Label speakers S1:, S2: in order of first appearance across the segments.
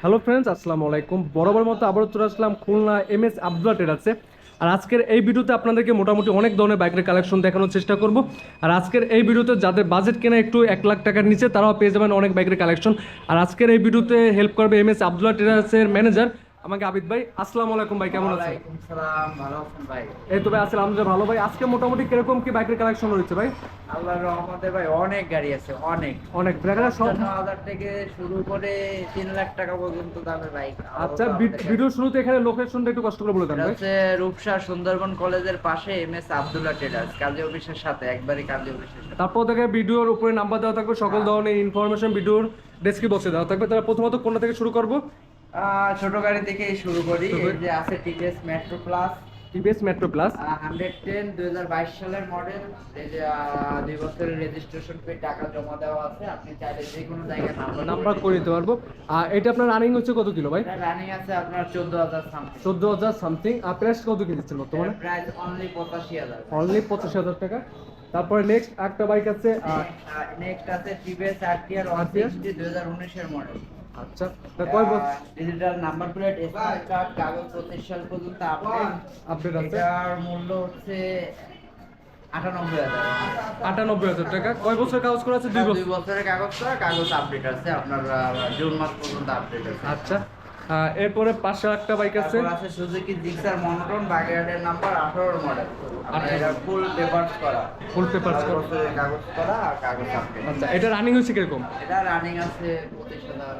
S1: Hello friends আসসালামু আলাইকুম। বরাবর মতো আবারও চলে আসলাম খুলনা এম এস আবদুল্লা ট্রেডার্সে আর আজকের এই ভিডিওতে আপনাদেরকে মোটামুটি অনেক ধরনের বাইকের কালেকশন দেখানোর চেষ্টা করব। আর আজকের এই ভিডিওতে যাদের বাজেট কেনা একটু এক লাখ টাকার নিচে, তারাও পেয়ে যাবেন অনেক বাইকের কালেকশন আর আজকের এই ভিডিওতে হেল্প করবে এম এস আব্দুল্লা ট্রেডার্সের ম্যানেজার আমাকে আবিদ ভাই আসসালামু আলাইকুম ভাই কেমন আছেন?
S2: সালাম ভালো আছেন ভাই?
S1: এই তো ভাই আমাদের ভালো ভাই। আজকে মোটামুটি কীরকম কি বাইকের কালেকশন রয়েছে ভাই?
S2: আল্লাহর রহমতে ভাই অনেক গাড়ি আছে অনেক।
S1: অনেক। ব্র্যাকের সব
S2: হাজার থেকে শুরু করে তিন লাখ টাকা পর্যন্ত দামের বাইক।
S1: আচ্ছা ভিডিও শুরুতে এখানে লোকেশনটা একটু কষ্ট করে বলে দেন ভাই।
S2: হচ্ছে রূপসা সুন্দরবন কলেজের পাশে M S Abdullah traders Kazi অফিসের সাথে একবারই কাজী অফিসের সাথে।
S1: তারপর থেকে ভিডিওর উপরে নাম্বার দেওয়া থাকবে সকল ধরনের ইনফরমেশন ভিডিওর ডেসক্রিপ বক্সে দেওয়া থাকবে। তারা প্রথমত কোনটা থেকে শুরু করব?
S2: ছোট গাড়ি থেকে শুরু করি। এই যে আছে TVS metro plus
S1: TVS metro plus
S2: hundred ten দুই হাজার বাইশ সালের মডেল এই যে দুই বছরের রেজিস্ট্রেশন ফি টাকা জমা দেওয়া আছে। আপনি চাইলে যে কোনো জায়গায় নাম্বার
S1: নাম্বার করে দিতে পারব। আর এটা আপনার রানিং হচ্ছে কত কিলো ভাই?
S2: রানিং আছে আপনার চোদ্দ হাজার সামথিং
S1: চোদ্দ হাজার সামথিং আর প্রাইস কত কি দিচ্ছেন বর্তমানে?
S2: প্রাইস অনলি পঁচাশি হাজার।
S1: অনলি পঁচাশি হাজার টাকা। তারপরে নেক্সট একটা বাইক আছে
S2: নেক্সট আছে টিভিএস আরটিআর ওয়ান সিক্সটি দুই হাজার উনিশের মডেল
S1: আচ্ছা কয় বছর?
S2: Digital number plate smart card কাগজ পঁচিশ সাল পর্যন্ত আপডেট
S1: আপডেট আছে?
S2: এটার মূল্য হচ্ছে আটানব্বই হাজার।
S1: আটানব্বই হাজার টাকা। কয় বছর কাগজ করা আছে? দুই
S2: দুই বছরের কাগজ করা কাগজ আপডেট আছে। আপনার জুন মাস পর্যন্ত আপডেট আছে।
S1: আচ্ছা। এরপরে পাঁচশো একটা বাইক আছে।
S2: সুজুকি জিক্সার মনোটন বাগেরহাটের নাম্বার আঠারো। মডেল এটা ফুল পেপারস করা।
S1: ফুল পেপার
S2: করা। কাগজ করা কাগজ
S1: আচ্ছা এটা রানিং হচ্ছে কীরকম?
S2: এটা রানিং আছে পঁচিশ হাজার।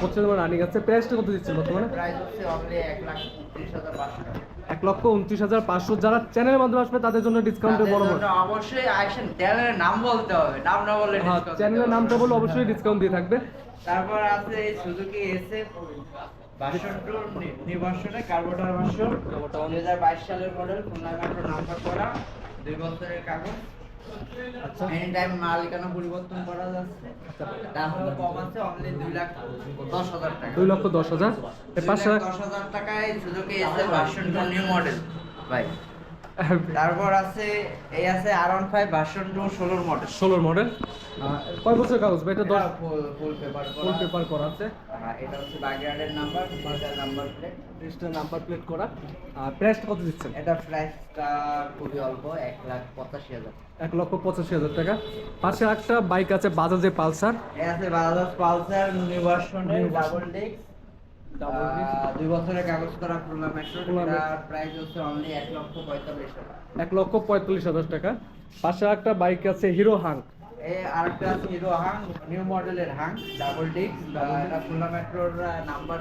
S1: পঁচিশ হাজার রানিং আছে। প্রাইসটা কত দিচ্ছেন বর্তমানে?
S2: প্রাইস হচ্ছে অনলি এক লাখ হাজার পাঁচশো টাকা।
S1: এক লক্ষ উনত্রিশ হাজার পাঁচশো যারা চ্যানেলের মাধ্যমে আসবে তাদের জন্য ডিসকাউন্ট বড় বড়
S2: অবশ্যই আসেন চ্যানেলের নাম বলতে হবে নাম না বললে
S1: হ্যাঁ চ্যানেলের নামটা
S2: বললে
S1: বলে অবশ্যই ডিসকাউন্ট দিয়ে থাকবে।
S2: তারপর আছে সুজুকি এসে নিবর্ষণে কার্বোটার ভার্সন দুই হাজার বাইশ সালের মডেল খুলনা মেট্রো নাম্বার করা দুই বছরের কাগজ। এনি টাইম মালিকানা পরিবর্তন করা যাচ্ছে দাম হলো কম আছে অনলি দুই লাখ দশ হাজার টাকা।
S1: দুই লক্ষ দশ হাজার।
S2: দশ হাজার টাকায় Suzuki SF version two new model ভাই তারপর আছে এই আছে R one five version two ষোলোর মডেল
S1: ষোলোর মডেল কয় বছর কাগজ ভাই? এটা দশ
S2: ফুল পেপার
S1: ফুল পেপার করা আছে।
S2: এটা হচ্ছে বাগেরহাটের নাম্বার বাজার number plate
S1: register number plate করা। আর প্রাইসটা কত দিচ্ছেন?
S2: এটা প্রাইসটা খুবই অল্প এক লাখ পঁচাশি হাজার।
S1: এক লক্ষ পঁচাশি হাজার টাকা। পাশে একটা বাইক আছে বাজাজে পালসার
S2: এই আছে বাজাজ পালসার নিউ ভার্সনের। Double disc. দুই বছরের কাগজ করা খুলনা মেট্রো প্রাইস হচ্ছে অনলি এক লক্ষ পঁয়তাল্লিশ টাকা
S1: এক লক্ষ পঁয়তাল্লিশ হাজার টাকা। পাশে একটা বাইক আছে হিরো হাং
S2: এই আরেকটা আছে হিরো হাং নিউ মডেলের হাং ডাবল ডিস্ক এটা খুলনা মেট্রোর নাম্বার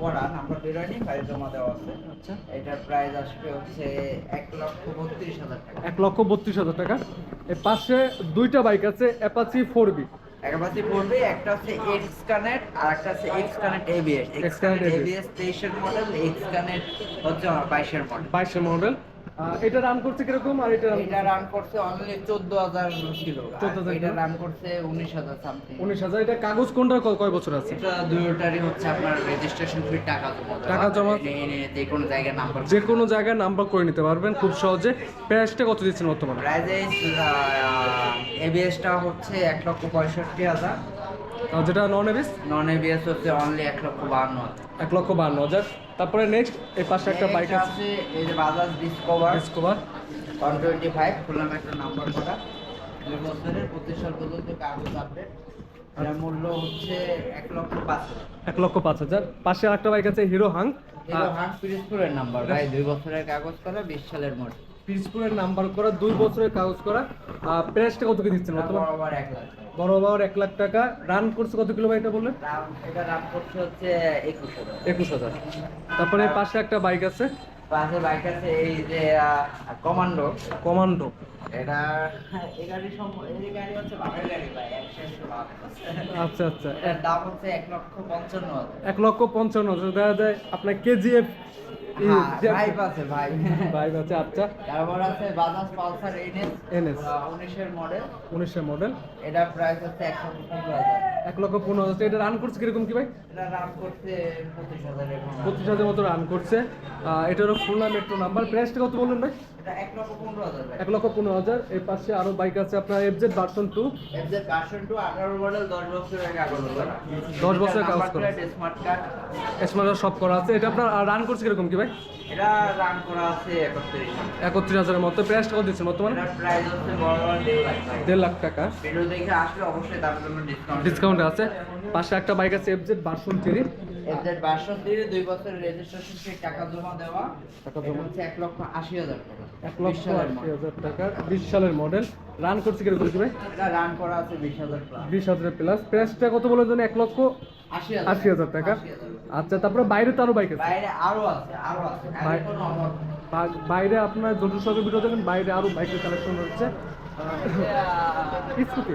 S2: করা নাম্বার বেরোয়নি ফাইল জমা দেওয়া আছে।
S1: আচ্ছা।
S2: এটার প্রাইস আসবে হচ্ছে এক লক্ষ বত্রিশ হাজার টাকা।
S1: এক লক্ষ বত্রিশ হাজার টাকা। এর পাশে দুইটা বাইক আছে অ্যাপাচি ফোর বি
S2: একাপাসি পড়বে একটা হচ্ছে এক্স কানেক্ট আর একটা হচ্ছে X connect ABS X connect ABS তেইশের মডেল এক্স কানেক্ট হচ্ছে আমার বাইশের মডেল
S1: বাইশের মডেল এটা রান করছে কীরকম? আর এটা
S2: এটা রান করছে অনলি চোদ্দ হাজার কিলো।
S1: 14,000
S2: এটা
S1: কিলো।
S2: রান করছে উনিশ হাজার সামথিং
S1: উনিশ হাজার। এটা কাগজ কোনটা কয় বছর আছে?
S2: এটা দুটোটারই হচ্ছে আপনার রেজিস্ট্রেশন ফি টাকা জমা
S1: টাকা জমা-
S2: যে কোনো জায়গায় নাম্বার
S1: যে কোনো জায়গায় নাম্বার করে নিতে পারবেন খুব সহজে। প্রাইসটা কত দিচ্ছেন বর্তমানে?
S2: প্রাইজেস এবিএসটা হচ্ছে এক লক্ষ পঁয়ষট্টি হাজার।
S1: আর যেটা নন এবিস
S2: নন এবিএস হচ্ছে অনলি এক লক্ষ বাহান্ন হাজার।
S1: এক লক্ষ বান্ন হাজার। তারপরে নেক্সট এই পাশে একটা বাইক আছে।
S2: এই যে Bajaj Discover
S1: Discover
S2: one twenty five Khulna metro number করা দুই বছরের পঁচিশ সাল পর্যন্ত কাগজ আপডেট এর মূল্য হচ্ছে এক লক্ষ পাঁচ
S1: এক লক্ষ পাঁচ হাজার। পাশে আরেকটা বাইক আছে hero Hang
S2: hero Hang পিরিজপুরের number ভাই দুই বছরের কাগজ করা বিশ সালের মডেল
S1: পিসপুরের নাম্বার করা দুই বছরের কাগজ করা। প্রাইসটা কত কি দিচ্ছেন?
S2: বরাবর এক লাখ
S1: বড় বাবার এক লাখ টাকা। রান করছে কত কিলো এটা বললেন?
S2: এটা দাম করছে হচ্ছে একুশ হাজার।
S1: একুশ হাজার। তারপরে পাশে একটা বাইক আছে।
S2: পাশে বাইক আছে এই যে কমান্ডো।
S1: কমান্ডো।
S2: এটা এই গাড়ি এই গাড়ি হচ্ছে বাপের গাড়ি ভাই একশো একশো লাভ
S1: আচ্ছা আচ্ছা।
S2: এটার দাম হচ্ছে এক লক্ষ পঞ্চান্ন
S1: এক লক্ষ পঞ্চান্ন হাজার। দেখা যায় আপনার কেজিএফ
S2: ভাইব আছে ভাই
S1: বাইক আছে আচ্ছা।
S2: তারপর আছে Bajaj Pulsar NS model
S1: model
S2: এটা প্রাইস হচ্ছে লক্ষ পনেরো হাজার।
S1: এটা রান করছে কীরকম কি ভাই?
S2: এটা রান করতে পঁচিশ হাজার
S1: পঁচিশ হাজার মতো রান করছে। আহ, এটা হলো খুলনা মেট্রো নাম্বার প্রাইসটা কত বললেন ভাই?
S2: এক লক্ষ পনেরো হাজার
S1: এই পাশে আরও বাইক আছে আপনার FZ version two
S2: FZ version two আঠারো মডেল দশ বছরের কাগজ করা।
S1: 10 বছরের কাগজ করা।
S2: স্মার্ট কার্ড
S1: স্মার্ট সব করা আছে। এটা আপনার রান করছে কীরকম কি ভাই?
S2: এটা রান করা আছে একত্রিশ
S1: একত্রিশ হাজারের মতো। প্রাইস কত দিচ্ছেন বর্তমানে?
S2: প্রাইস হচ্ছে বড় বড় দেড় লাখ টাকা।
S1: দেড় লাখ টাকা।
S2: ভিডিও দেখে আসলে অবশ্যই তার ডিসকাউন্ট
S1: ডিসকাউন্ট আছে। পাশে একটা বাইক আছে FZ version three
S2: FZ version দিয়ে দুই বছরের রেজিস্ট্রেশন ফি টাকা জমা দেওয়া
S1: টাকা জমা।
S2: হচ্ছে এক লক্ষ আশি হাজার টাকা।
S1: এক লক্ষ আশি। হাজার টাকা। বিশ সালের মডেল রান করছে কীরকম ভাই?
S2: এটা রান করা আছে বিশ হাজার প্লাস
S1: বিশ হাজার প্লাস প্রাইসটা কত বলে এক লক্ষ
S2: আশি
S1: হাজার। টাকা। আচ্ছা তারপরে বাইরে তো আরও বাইক আছে?
S2: বাইরে আরও আছে আরও আছে। কোনো অভাব
S1: বাইরে আপনার যত সঙ্গে ভিডিও দেখেন বাইরে আরও বাইকের কালেকশন রয়েছে। স্কুটি।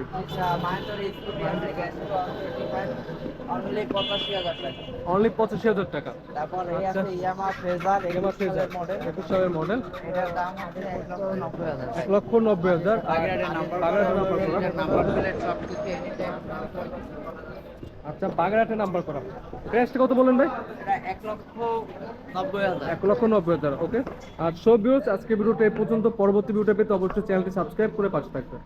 S2: অনলি পঁচাশি হাজার টাকা। তারপর
S1: আচ্ছা।
S2: মডেল
S1: একুশ সালের মডেল
S2: হচ্ছে এক লক্ষ নব্বই হাজার।
S1: আচ্ছা বাগেরহাটে নাম্বার করা প্রাইসটা কত বলেন ভাই?
S2: এটা এক লক্ষ নব্বই হাজার।
S1: এক লক্ষ নব্বই হাজার ওকে আর সব ভিউজ আজকে ভিডিওটা এই পর্যন্ত। পরবর্তী ভিডিওটা পেতে অবশ্যই চ্যানেলটি সাবস্ক্রাইব করে পাশে থাকবে